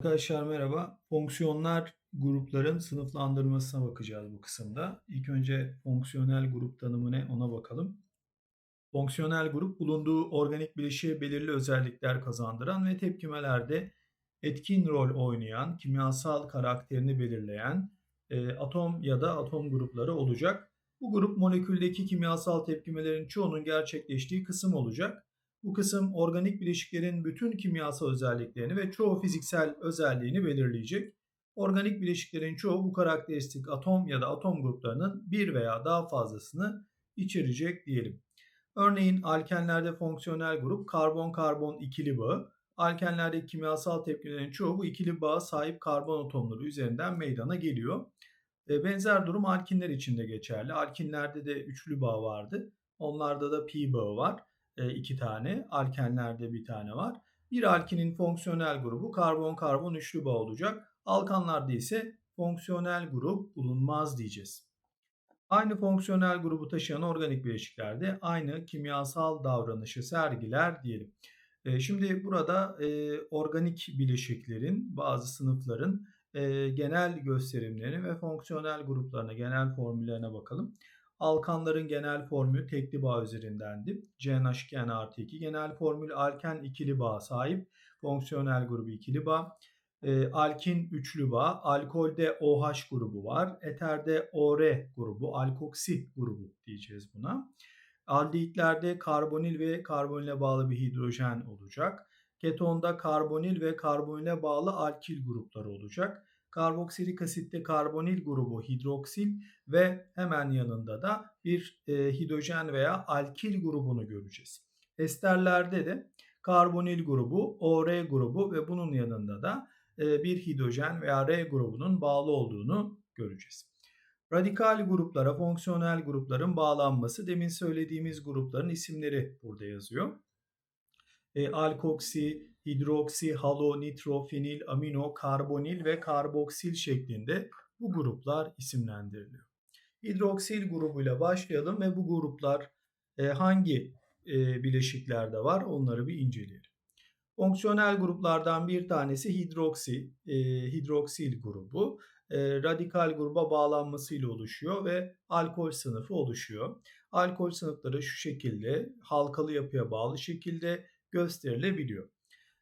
Arkadaşlar merhaba. Fonksiyonlar grupların sınıflandırmasına bakacağız bu kısımda. İlk önce fonksiyonel grup tanımı ne ona bakalım. Fonksiyonel grup bulunduğu organik bileşiğe belirli özellikler kazandıran ve tepkimelerde etkin rol oynayan, kimyasal karakterini belirleyen e, atom ya da atom grupları olacak. Bu grup moleküldeki kimyasal tepkimelerin çoğunun gerçekleştiği kısım olacak. Bu kısım organik bileşiklerin bütün kimyasal özelliklerini ve çoğu fiziksel özelliğini belirleyecek. Organik bileşiklerin çoğu bu karakteristik atom ya da atom gruplarının bir veya daha fazlasını içerecek diyelim. Örneğin alkenlerde fonksiyonel grup karbon-karbon ikili bağı. Alkenlerdeki kimyasal tepkilerin çoğu bu ikili bağa sahip karbon atomları üzerinden meydana geliyor. E, benzer durum alkinler için de geçerli. Alkinlerde de üçlü bağ vardı. Onlarda da pi bağı var iki tane. Alkenlerde bir tane var. Bir alkinin fonksiyonel grubu karbon-karbon üçlü bağ olacak. Alkanlarda ise fonksiyonel grup bulunmaz diyeceğiz. Aynı fonksiyonel grubu taşıyan organik bileşiklerde aynı kimyasal davranışı sergiler diyelim. E, şimdi burada e, organik bileşiklerin bazı sınıfların e, genel gösterimlerini ve fonksiyonel gruplarına, genel formüllerine bakalım. Alkanların genel formülü tekli bağ üzerindendi. CNH2N artı 2 genel formül alken ikili bağ sahip. Fonksiyonel grubu ikili bağ. E, alkin üçlü bağ. Alkolde OH grubu var. Eterde OR grubu. Alkoksi grubu diyeceğiz buna. Aldehitlerde karbonil ve karbonile bağlı bir hidrojen olacak. Ketonda karbonil ve karbonile bağlı alkil grupları olacak. Karboksilik asitte karbonil grubu hidroksil ve hemen yanında da bir e, hidrojen veya alkil grubunu göreceğiz. Esterlerde de karbonil grubu, OR grubu ve bunun yanında da e, bir hidrojen veya R grubunun bağlı olduğunu göreceğiz. Radikal gruplara, fonksiyonel grupların bağlanması demin söylediğimiz grupların isimleri burada yazıyor. E, alkoksi, hidroksi, halo, nitro, fenil, amino, karbonil ve karboksil şeklinde bu gruplar isimlendiriliyor. Hidroksil grubuyla başlayalım ve bu gruplar e, hangi e, bileşiklerde var onları bir inceleyelim. Fonksiyonel gruplardan bir tanesi hidroksi, e, hidroksil grubu. Radikal gruba bağlanmasıyla oluşuyor ve alkol sınıfı oluşuyor. Alkol sınıfları şu şekilde halkalı yapıya bağlı şekilde gösterilebiliyor.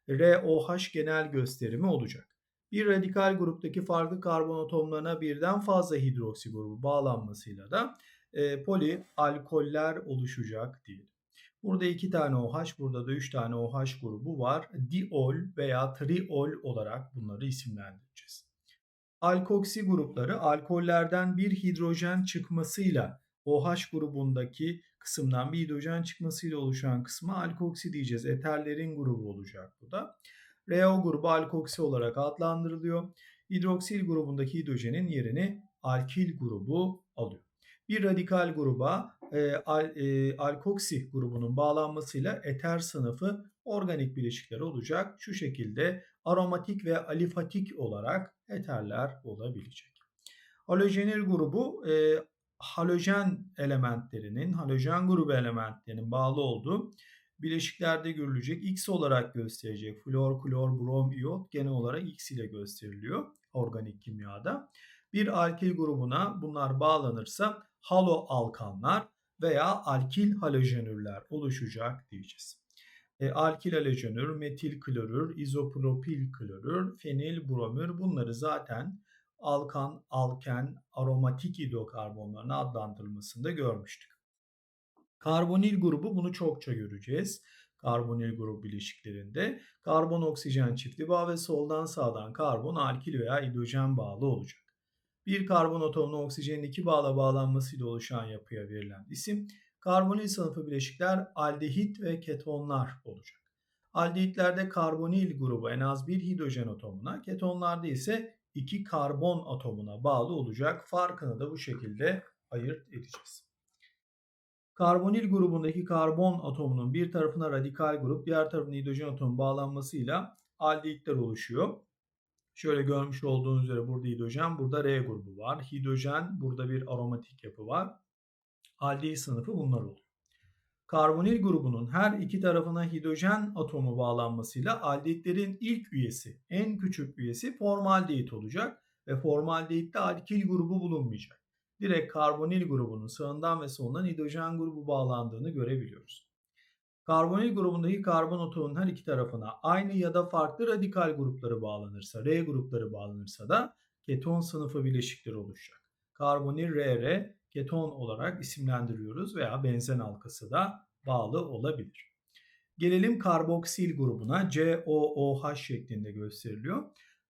ROH genel gösterimi olacak. Bir radikal gruptaki farklı karbon atomlarına birden fazla hidroksi grubu bağlanmasıyla da e, polialkoller oluşacak diyelim. Burada iki tane OH, burada da üç tane OH grubu var. Diol veya triol olarak bunları isimlendireceğiz. Alkoksi grupları alkollerden bir hidrojen çıkmasıyla OH grubundaki kısımdan bir hidrojen çıkmasıyla oluşan kısma alkoksi diyeceğiz. Eterlerin grubu olacak bu da. RO grubu alkoksi olarak adlandırılıyor. Hidroksil grubundaki hidrojenin yerini alkil grubu alıyor. Bir radikal gruba e, al, e, alkoksi grubunun bağlanmasıyla eter sınıfı organik bileşikler olacak. Şu şekilde aromatik ve alifatik olarak eterler olabilecek. Halojenil grubu e, halojen elementlerinin, halojen grubu elementlerinin bağlı olduğu bileşiklerde görülecek X olarak gösterecek. Flor, klor, brom, iyot genel olarak X ile gösteriliyor organik kimyada. Bir alkil grubuna bunlar bağlanırsa halo alkanlar veya alkil halojenürler oluşacak diyeceğiz. E, alkil halojenür, metil klorür, izopropil klorür, fenil bromür bunları zaten alkan, alken, aromatik hidrokarbonların adlandırılmasında görmüştük. Karbonil grubu bunu çokça göreceğiz. Karbonil grubu bileşiklerinde karbon oksijen çifti bağ ve soldan sağdan karbon alkil veya hidrojen bağlı olacak. Bir karbon atomuna oksijenin iki bağla bağlanmasıyla oluşan yapıya verilen isim karbonil sınıfı bileşikler aldehit ve ketonlar olacak. Aldehitlerde karbonil grubu en az bir hidrojen atomuna, ketonlarda ise iki karbon atomuna bağlı olacak. Farkını da bu şekilde ayırt edeceğiz. Karbonil grubundaki karbon atomunun bir tarafına radikal grup, diğer tarafına hidrojen atomu bağlanmasıyla aldehitler oluşuyor. Şöyle görmüş olduğunuz üzere burada hidrojen, burada R grubu var. Hidrojen, burada bir aromatik yapı var. Aldehit sınıfı bunlar oluyor. Karbonil grubunun her iki tarafına hidrojen atomu bağlanmasıyla aldehitlerin ilk üyesi, en küçük üyesi formaldehit olacak ve formaldehitte alkil grubu bulunmayacak. Direkt karbonil grubunun sağından ve solundan hidrojen grubu bağlandığını görebiliyoruz. Karbonil grubundaki karbon atomunun her iki tarafına aynı ya da farklı radikal grupları bağlanırsa, R grupları bağlanırsa da keton sınıfı bileşikleri oluşacak. Karbonil RR keton olarak isimlendiriyoruz veya benzen halkası da bağlı olabilir. Gelelim karboksil grubuna COOH şeklinde gösteriliyor.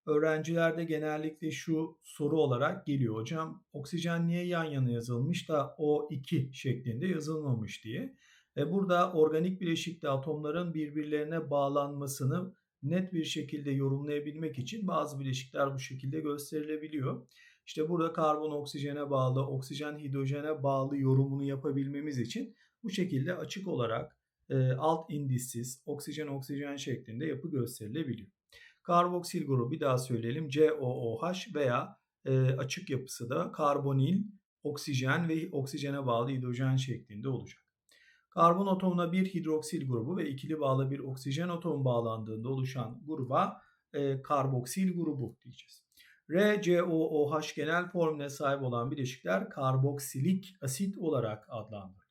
Öğrencilerde genellikle şu soru olarak geliyor. Hocam oksijen niye yan yana yazılmış da O2 şeklinde yazılmamış diye. Ve burada organik bileşikte atomların birbirlerine bağlanmasını net bir şekilde yorumlayabilmek için bazı bileşikler bu şekilde gösterilebiliyor. İşte burada karbon oksijene bağlı, oksijen hidrojene bağlı yorumunu yapabilmemiz için bu şekilde açık olarak e, alt indissiz oksijen oksijen şeklinde yapı gösterilebiliyor. Karboksil grubu bir daha söyleyelim COOH veya e, açık yapısı da karbonil, oksijen ve oksijene bağlı hidrojen şeklinde olacak. Karbon atomuna bir hidroksil grubu ve ikili bağlı bir oksijen atomu bağlandığında oluşan gruba e, karboksil grubu diyeceğiz. RCOOH genel formüle sahip olan bileşikler karboksilik asit olarak adlandırılacak.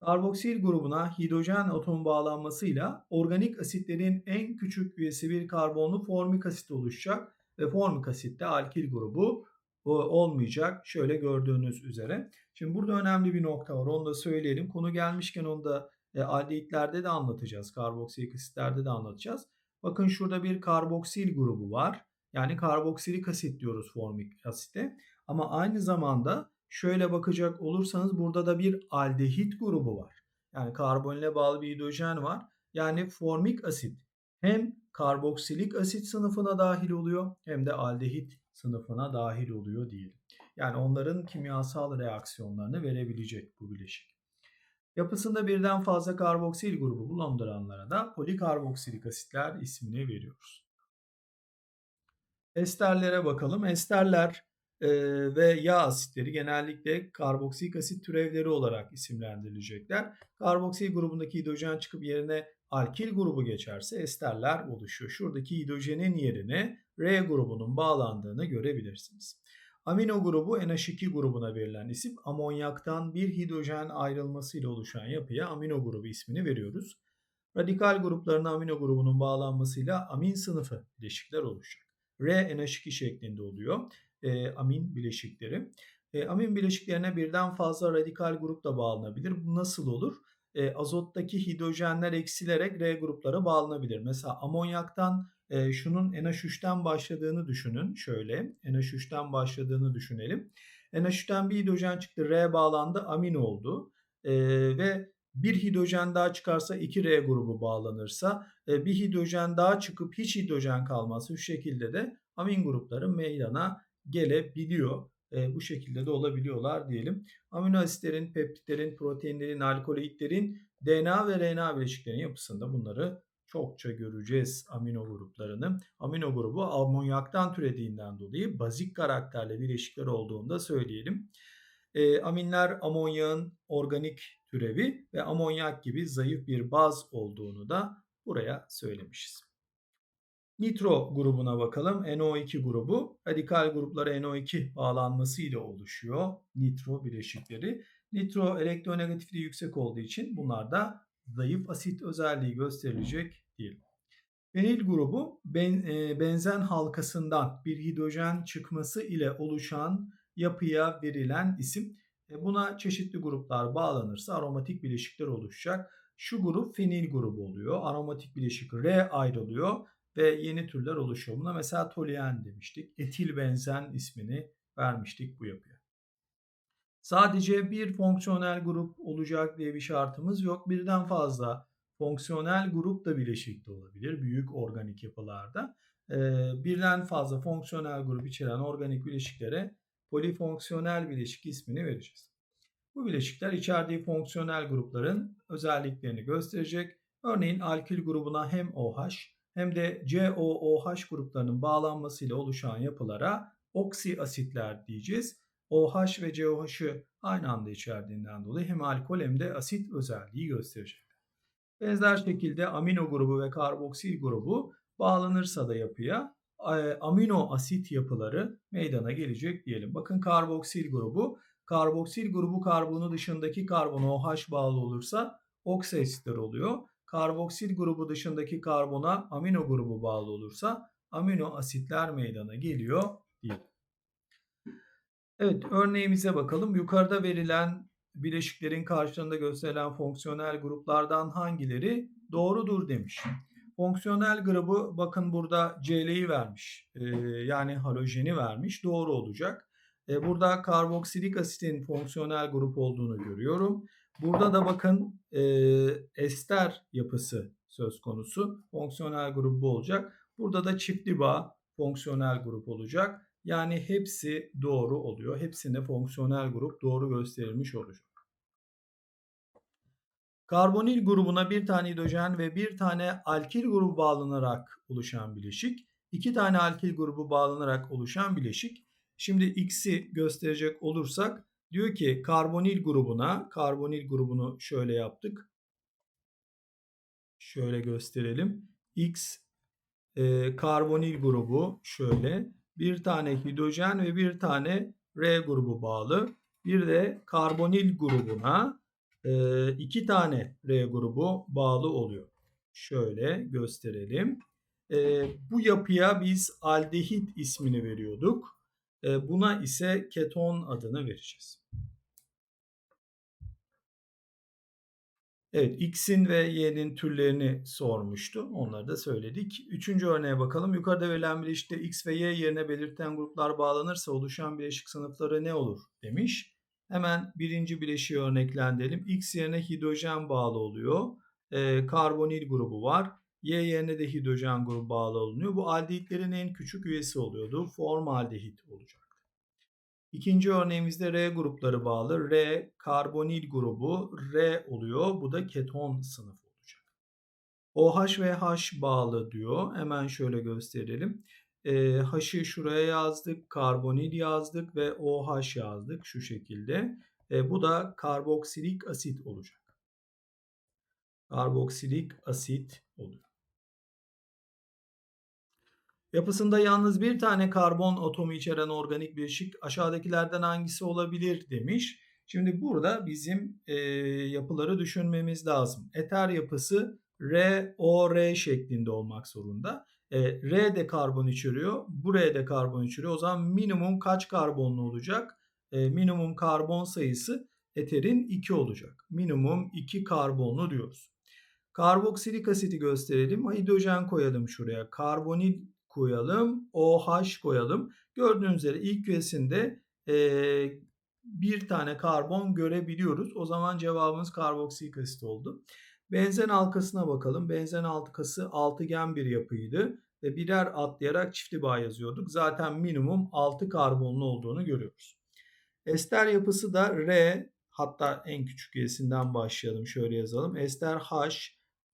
Karboksil grubuna hidrojen atomu bağlanmasıyla organik asitlerin en küçük üyesi bir karbonlu formik asit oluşacak ve formik asitte alkil grubu olmayacak. Şöyle gördüğünüz üzere. Şimdi burada önemli bir nokta var. Onu da söyleyelim. Konu gelmişken onu da e, de anlatacağız. Karboksilik asitlerde de anlatacağız. Bakın şurada bir karboksil grubu var. Yani karboksilik asit diyoruz formik asite. Ama aynı zamanda şöyle bakacak olursanız burada da bir aldehit grubu var. Yani karbonile bağlı bir hidrojen var. Yani formik asit hem karboksilik asit sınıfına dahil oluyor hem de aldehit sınıfına dahil oluyor diyelim. Yani onların kimyasal reaksiyonlarını verebilecek bu bileşik. Yapısında birden fazla karboksil grubu bulunduranlara da polikarboksilik asitler ismini veriyoruz. Esterlere bakalım. Esterler e, ve yağ asitleri genellikle karboksilik asit türevleri olarak isimlendirilecekler. Karboksil grubundaki hidrojen çıkıp yerine alkil grubu geçerse esterler oluşuyor. Şuradaki hidrojenin yerine R grubunun bağlandığını görebilirsiniz. Amino grubu NH2 grubuna verilen isim amonyaktan bir hidrojen ayrılmasıyla oluşan yapıya amino grubu ismini veriyoruz. Radikal gruplarına amino grubunun bağlanmasıyla amin sınıfı bileşikler oluşacak. R NH2 şeklinde oluyor e, amin bileşikleri. E, amin bileşiklerine birden fazla radikal grup da bağlanabilir. Bu nasıl olur? E, azottaki hidrojenler eksilerek R gruplara bağlanabilir. Mesela amonyaktan e, şunun NH3'ten başladığını düşünün. Şöyle NH3'ten başladığını düşünelim. NH3'ten bir hidrojen çıktı R bağlandı amin oldu. E, ve bir hidrojen daha çıkarsa 2R grubu bağlanırsa e, bir hidrojen daha çıkıp hiç hidrojen kalması şu şekilde de amin grupları meydana gelebiliyor. E, bu şekilde de olabiliyorlar diyelim. Amino asitlerin, peptitlerin, proteinlerin, alkoloidlerin DNA ve RNA bileşiklerinin yapısında bunları çokça göreceğiz amino gruplarını. Amino grubu amonyaktan türediğinden dolayı bazik karakterli bileşikler olduğunu da söyleyelim. E, aminler amonyağın organik türevi ve amonyak gibi zayıf bir baz olduğunu da buraya söylemişiz. Nitro grubuna bakalım. NO2 grubu radikal gruplara NO2 bağlanması ile oluşuyor nitro bileşikleri. Nitro elektronegatifliği yüksek olduğu için bunlar da zayıf asit özelliği gösterilecek değil. Fenil grubu ben, e, benzen halkasından bir hidrojen çıkması ile oluşan yapıya verilen isim. E, buna çeşitli gruplar bağlanırsa aromatik bileşikler oluşacak. Şu grup fenil grubu oluyor. Aromatik bileşik R ayrılıyor ve yeni türler oluşuyor. Buna mesela toluen demiştik. Etil benzen ismini vermiştik bu yapıya. Sadece bir fonksiyonel grup olacak diye bir şartımız yok. Birden fazla fonksiyonel grup da bileşikte olabilir büyük organik yapılarda. Birden fazla fonksiyonel grup içeren organik bileşiklere polifonksiyonel bileşik ismini vereceğiz. Bu bileşikler içerdiği fonksiyonel grupların özelliklerini gösterecek. Örneğin alkil grubuna hem OH hem de COOH gruplarının bağlanmasıyla oluşan yapılara oksi asitler diyeceğiz. OH ve COH'ı aynı anda içerdiğinden dolayı hem alkol hem de asit özelliği gösterecek. Benzer şekilde amino grubu ve karboksil grubu bağlanırsa da yapıya amino asit yapıları meydana gelecek diyelim. Bakın karboksil grubu, karboksil grubu karbonu dışındaki karbon OH bağlı olursa oksasitler oluyor. Karboksil grubu dışındaki karbona amino grubu bağlı olursa amino asitler meydana geliyor diyelim. Evet örneğimize bakalım. Yukarıda verilen bileşiklerin karşılığında gösterilen fonksiyonel gruplardan hangileri doğrudur demiş. Fonksiyonel grubu bakın burada CL'yi vermiş. Ee, yani halojeni vermiş. Doğru olacak. Ee, burada karboksilik asitin fonksiyonel grup olduğunu görüyorum. Burada da bakın e, ester yapısı söz konusu. Fonksiyonel grubu olacak. Burada da çiftli bağ fonksiyonel grup olacak. Yani hepsi doğru oluyor. Hepsinde fonksiyonel grup doğru gösterilmiş olacak. Karbonil grubuna bir tane hidrojen ve bir tane alkil grubu bağlanarak oluşan bileşik. iki tane alkil grubu bağlanarak oluşan bileşik. Şimdi X'i gösterecek olursak diyor ki karbonil grubuna, karbonil grubunu şöyle yaptık. Şöyle gösterelim. X e, karbonil grubu şöyle. Bir tane hidrojen ve bir tane R grubu bağlı. Bir de karbonil grubuna iki tane R grubu bağlı oluyor. Şöyle gösterelim. Bu yapıya biz aldehit ismini veriyorduk. Buna ise keton adını vereceğiz. Evet X'in ve Y'nin türlerini sormuştu. Onları da söyledik. Üçüncü örneğe bakalım. Yukarıda verilen bileşikte X ve Y yerine belirten gruplar bağlanırsa oluşan bileşik sınıfları ne olur demiş. Hemen birinci bileşiği örneklendirelim. X yerine hidrojen bağlı oluyor. E, karbonil grubu var. Y yerine de hidrojen grubu bağlı olunuyor. Bu aldehitlerin en küçük üyesi oluyordu. Formaldehit olacak. İkinci örneğimizde R grupları bağlı. R karbonil grubu R oluyor. Bu da keton sınıfı olacak. OH ve H bağlı diyor. Hemen şöyle gösterelim. E, H'ı şuraya yazdık. Karbonil yazdık ve OH yazdık şu şekilde. E, bu da karboksilik asit olacak. Karboksilik asit oluyor. Yapısında yalnız bir tane karbon atomu içeren organik bileşik aşağıdakilerden hangisi olabilir demiş. Şimdi burada bizim e, yapıları düşünmemiz lazım. Eter yapısı ROR şeklinde olmak zorunda. E, R de karbon içeriyor. Bu R de karbon içeriyor. O zaman minimum kaç karbonlu olacak? E, minimum karbon sayısı eterin 2 olacak. Minimum 2 karbonlu diyoruz. Karboksilik asiti gösterelim. Hidrojen koyalım şuraya. Karbonil koyalım. OH koyalım. Gördüğünüz üzere ilk üyesinde e, bir tane karbon görebiliyoruz. O zaman cevabımız karboksilik asit oldu. Benzen halkasına bakalım. Benzen halkası altıgen bir yapıydı ve birer atlayarak çiftli bağ yazıyorduk. Zaten minimum 6 karbonlu olduğunu görüyoruz. Ester yapısı da R hatta en küçük üyesinden başlayalım. Şöyle yazalım. Ester H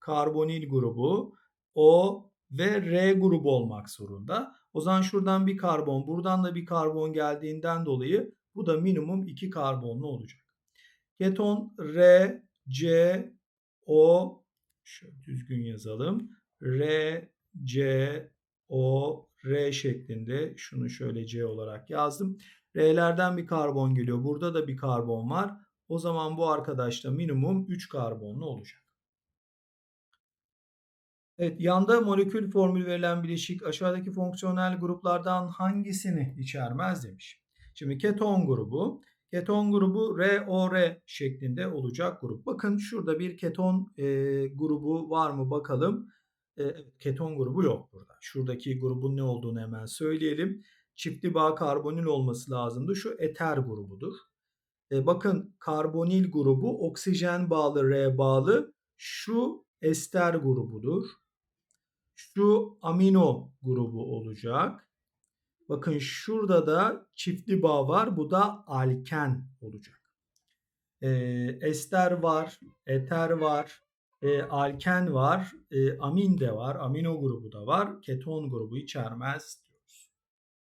karbonil grubu O ve R grubu olmak zorunda. O zaman şuradan bir karbon, buradan da bir karbon geldiğinden dolayı bu da minimum 2 karbonlu olacak. Keton R, C, O şöyle düzgün yazalım. R, C, O, R şeklinde şunu şöyle C olarak yazdım. R'lerden bir karbon geliyor. Burada da bir karbon var. O zaman bu arkadaşta minimum 3 karbonlu olacak. Evet, yanda molekül formülü verilen bileşik aşağıdaki fonksiyonel gruplardan hangisini içermez demiş. Şimdi keton grubu, keton grubu ROR şeklinde olacak grup. Bakın şurada bir keton e, grubu var mı bakalım. E, keton grubu yok burada. Şuradaki grubun ne olduğunu hemen söyleyelim. Çiftli bağ karbonil olması lazımdı. Şu eter grubudur. E, bakın karbonil grubu oksijen bağlı R bağlı. Şu ester grubudur şu amino grubu olacak. Bakın şurada da çiftli bağ var. Bu da alken olacak. E, ester var, eter var, e, alken var, e, amin de var, amino grubu da var. Keton grubu içermez